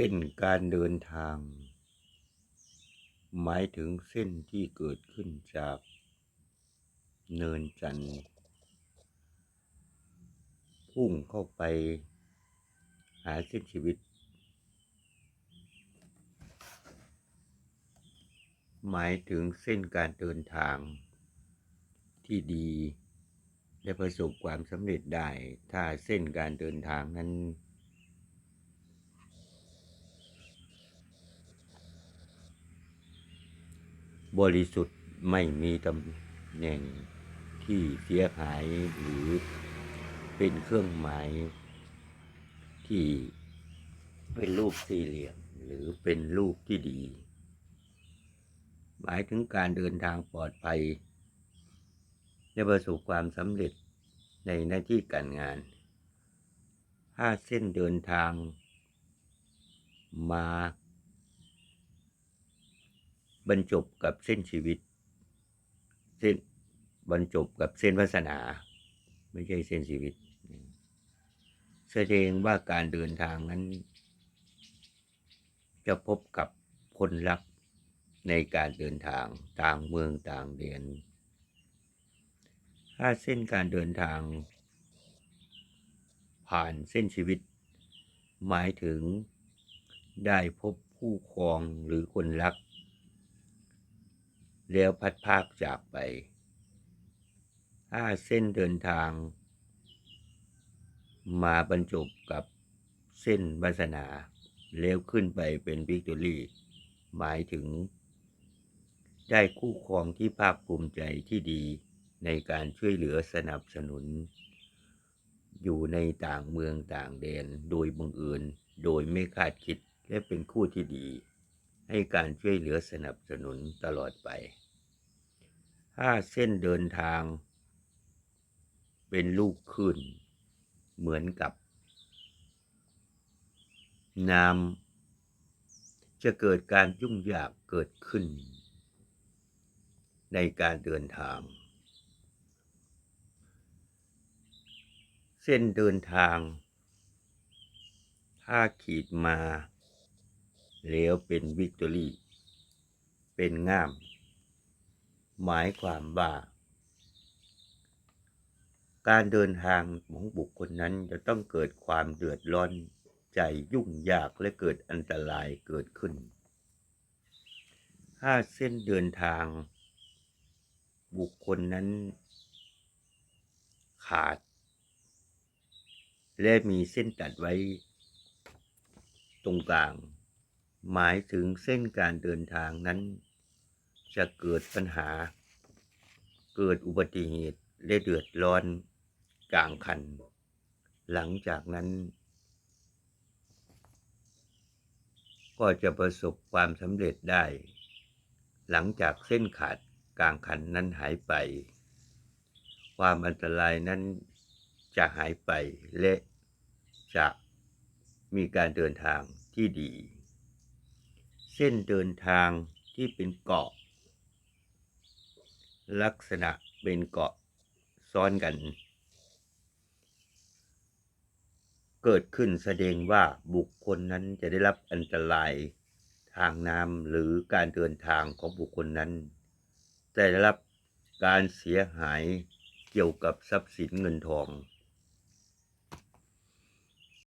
ส้นการเดินทาง หมายถึงเส้นที่เกิดขึ้นจากเนินจันทร์พุ่งเข้าไปหาเส้นชีวิต หมายถึงเส้นการเดินทางที่ดีและประสบความสำเร็จได้ ถ้าเส้นการเดินทางนั้น บริสุทธิ์ไม่มีตำแหน่งที่เสียหายหรือเป็นเครื่องหมาย ที่เป็นรูปสี่เหลี่ยมหรือเป็นรูปที่ดี หมายถึงการเดินทางปลอดภัย และประสบความสำเร็จในหน้าที่การงานถ้าเส้นเดินทางมา บรรจบกับเส้นชีวิต เส้นบรรจบกับเส้นวาสนา ไม่ใช่เส้นชีวิต แสดงว่าการเดินทางนั้น จะพบกับคนรักในการเดินทางต่างเมืองต่างเดียนถ้าเส้นการเดินทาง ผ่านเส้นชีวิต หมายถึงได้พบคู่ครองหรือคนรัก แล้วพัดภาคจากไปถ้าเส้นเดินทาง มาบรรจบกับเส้นวาสนา แล้วขึ้นไปเป็นวิกตอรี่ หมายถึง ได้คู่ครองที่ภาคภูมิใจที่ดีในการช่วยเหลือสนับสนุน อยู่ในต่างเมืองต่างแดนโดยบังเอิญโดยไม่คาดคิดและเป็นคู่ที่ดี ให้การช่วยเหลือสนับสนุนตลอดไปถ้าเส้นเดินทาง เป็นลูกขึ้น เหมือนกับ น้ำจะเกิดการยุ่งยากเกิดขึ้น ในการเดินทาง เส้นเดินทาง ถ้าขีดมา แล้วเป็นวิกตอรี่ เป็นง่าม หมายความว่า การเดินทางของบุคคลนั้นจะต้องเกิดความเดือดร้อนใจยุ่งยากและเกิดอันตรายเกิดขึ้น ถ้าเส้นเดินทาง บุคคลนั้น ขาด และมีเส้นตัดไว้ตรงกลาง หมายถึงเส้นการเดินทางนั้น จะเกิดปัญหา เกิดอุบัติเหตุและเดือดร้อนกลางคัน หลังจากนั้น ก็จะประสบความสำเร็จได้ หลังจากเส้นขาดกลางคันนั้นหายไป ความอันตรายนั้นจะหายไปและจะมีการเดินทางที่ดี เส้นเดินทางที่เป็นเกาะ ลักษณะเป็นเกาะซ้อนกัน เกิดขึ้นแสดงว่าบุคคลนั้นจะได้รับอันตรายทางน้ำหรือการเดินทางของบุคคลนั้นจะได้รับการเสียหายเกี่ยวกับทรัพย์สินเงินทอง